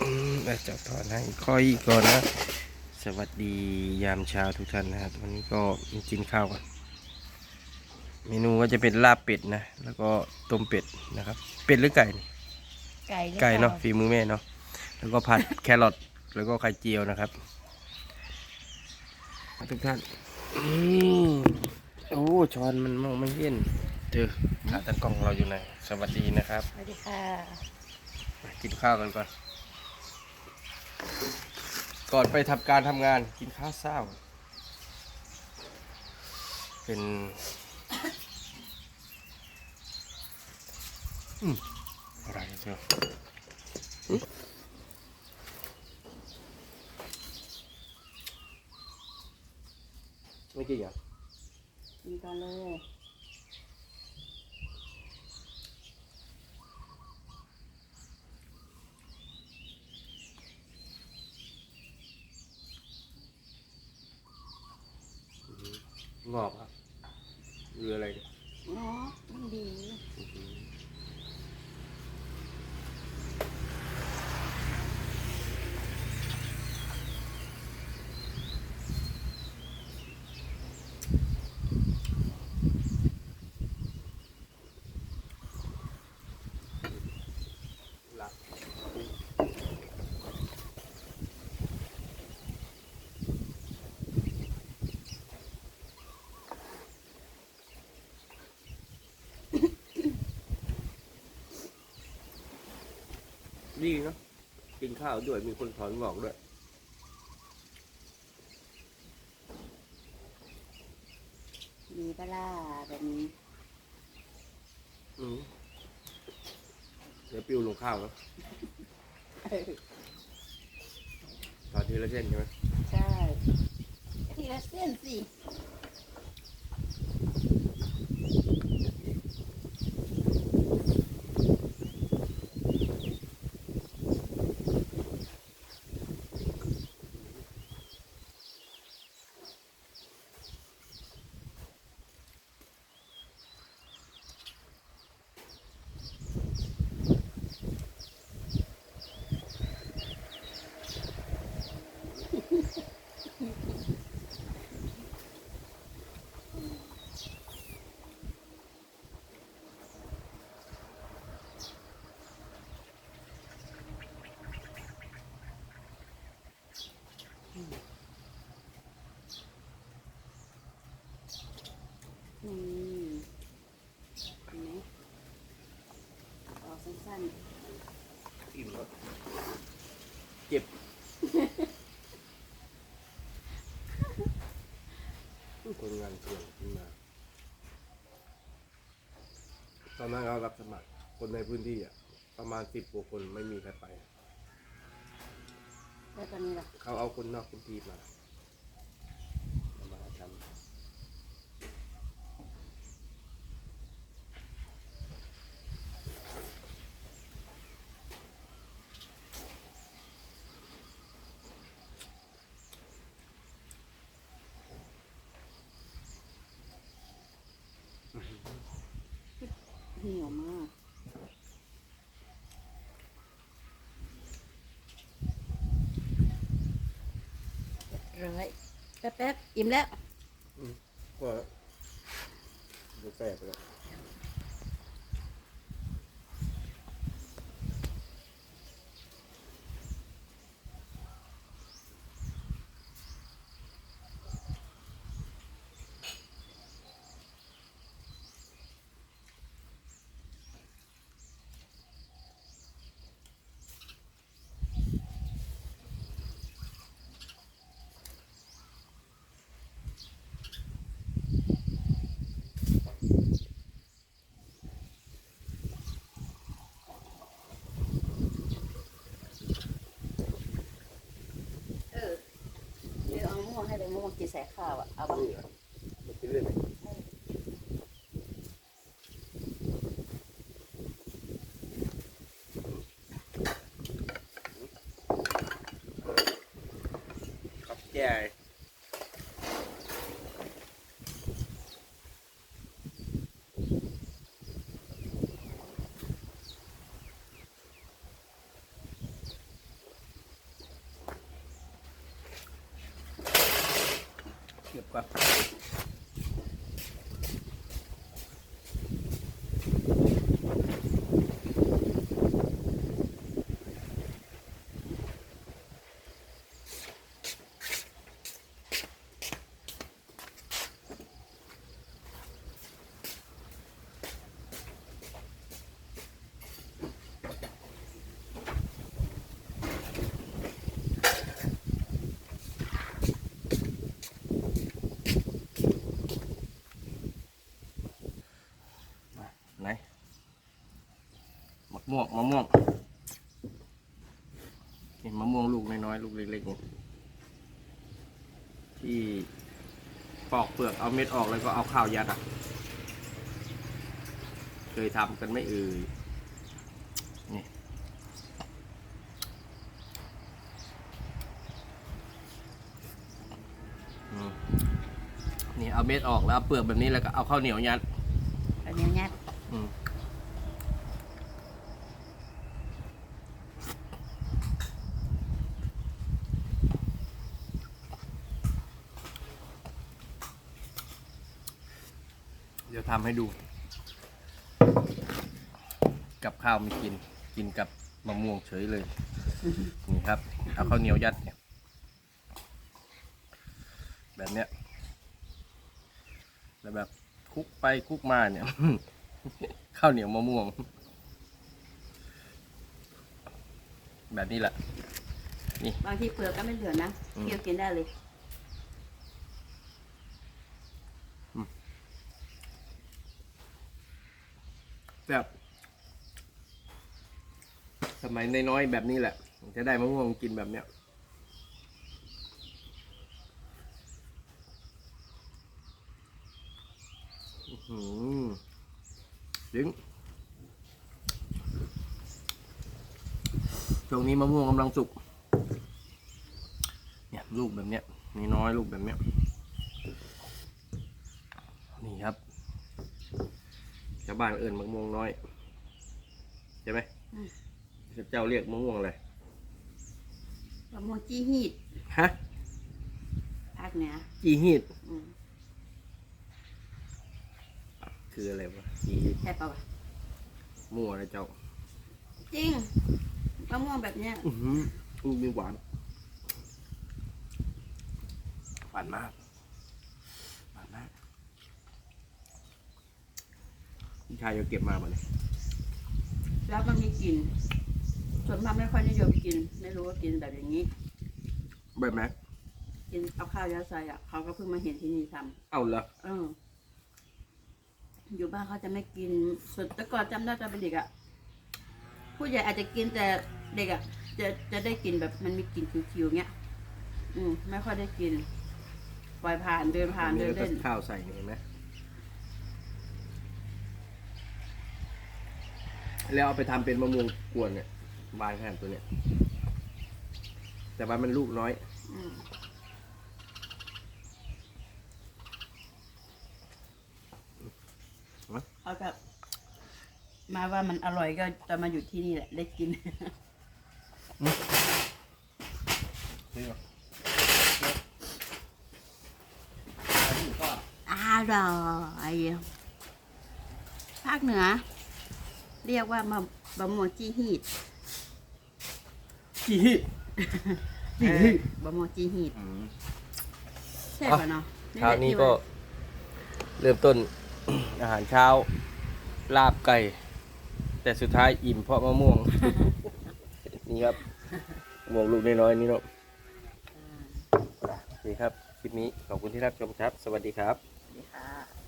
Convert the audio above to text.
อืมเดี๋ยวจะถอนให้ค่อยก่อนนะ สวัสดียามเช้าทุกท่านนะครับวันนี้ก็มากินข้าวกันเมนูก็จะเป็นลาบเป็ดนะ แล้วก็ต้มเป็ดนะครับ เป็ดหรือไก่นี่ไก่หรือไก่เนาะปล่ฝีมือแม่เนาะแล้วก็ผัดแครอทแล้วก็ไข่เจียวนะครับ ทุกท่านอืมโอ้ช้อนมันมองไม่เห็นเจอขาตะกล้องเราอยู่ไหนสวัสดีนะครับ สวัสดีค่ะมากินข้าวกันก่อน ก่อนไปทำการทำงานกินข้าวเช้า เป็นอืมอะไรเจ้าอืมไม่กินเหรอกินกันเลย งอกครับเรืออะไรเนี่ยเนาะมันดีอื้อหือหลัก ดีเนาะกินข้าวด้วยมีคนถอนงอกด้วยดีปะล่าแบบนี้อืมเดี๋ยวปิวลงข้าวแล้วเออถอนทีละเส้นใช่ไหมใช่ทีละเส้นสินี่เห็นไหมออก สั้นอิ่มแล้วเจ็บคนงานเสี่ยงขึ้นมาตอนนั้นเรารับสมัครคนในพื้นที่อะ ประมาณสิบกว่าคนไม่มีใครไปๆแล้วตอนนี้ล่ะ เขาเอาคนนอกพื้นที่มาเอามาท เหนียวมากร้อยแป๊บๆ อิ่มแล้ว ก็ดูแปลกเลย เออเดี๋ยวเอามะม่วงให้เลยมะม่วงกินใส่ข้าวอะเอาบ้างนี่เหรอมันเป็นเรื่องไหนครับแก่ อนไหนมะม่วงมะม่วงนี่มะม่วงลูกน้อยๆลูกเล็กๆนี่ที่ ปอกเปลือกเอาเม็ดออกแล้วก็เอาข้าวยัดอะ เคยทำกันไม่เอ่ยนี่อืมนี่เอาเม็ดออกแล้วเอาเปลือกแบบนี้แล้วก็เอาข้าวเหนียวยัด อันนี้ยัด อืมเดี๋ยว ทำให้ดู กับข้าวไม่กิน กินกับมะม่วงเฉยเลย นี่ครับ เอาข้าวเหนียวยัดเนี่ย แบบเนี้ย แล้วแบบคลุกไปคลุกมาเนี่ย ข้าวเหนียวมะม่วง แบบนี้แหละบางทีเปลือกก็ไม่เหลือนะอืมเคี่ยวกินได้เลย แบบสมัยน้อยๆแบบนี้แหละ จะได้มะม่วงกินแบบเนี้ยอื้อหือดึงช่วงนี้มะม่วงกำลังสุก เนี่ยลูกแบบเนี้ยนี่น้อยลูกแบบเนี้ย นี่ครับ ชาว บ้านเอิ่นมะม่วงน้อย ใช่ไหมอืม เจ้าเรียกมะม่วงอะไรมะม่วงจี้ฮีดฮะภาคเหนือจีฮีดอืมคืออะไรวะจีฮีดใช่ปะวะมั่วนะเจ้า จริงมะม่วงแบบเนี้ย อือหืออู้มีหวาน หวานมาก หวานมากพี่ ชายจะเก็บมาบ่เนี่ยแล้วมันมีกลิ่นส่วนมากไม่ค่อยนิยมกิน ไม่รู้ว่ากินแบบอย่างนี้ แบบไหนกินเอาข้าวยัดใส่อะเขาก็เพิ่งมาเห็นที่นี่ทำเอาเหรอเออ อยู่บ้านเขาจะไม่กินส่วนแต่ก่อนจำได้ตอนเป็นเด็กอะผู้ใหญ่อาจจะกินแต่เด็กอะจะจะได้กินแบบมันมีกลิ่นคิวๆเงี้ย อืม ไม่ค่อยได้กิน ปล่อยผ่านเดินผ่านมีเดินแล้วก็เล่น ข้าวใส่นี่เห็นไหม แล้วเอาไปทำเป็นมะม่วงกวนเนี่ยบานแค่ตัวเนี่ยแต่ว่ามันลูกน้อย อืมเขาแบบมาว่ามันอร่อยก็ตอนมาอยู่ที่นี่แหละ ได้กินอร่อยภาคเหนือ เรียกว่ามะบะม่วงจี้ฮีดจีฮีดจี้ฮีดเออบะม่วงจี้ฮีดใช่ป่ะเนาะเช้านี้ก็เริ่มต้น อาหารเช้า ลาบไก่ แต่สุดท้ายอิ่มเพราะมะม่วง นี่ครับมะม่วงลูกน้อยๆนี่เนาะโอเคครับ คลิปนี้ขอบคุณที่รับชมครับ สวัสดีครับสวัสดีค่ะ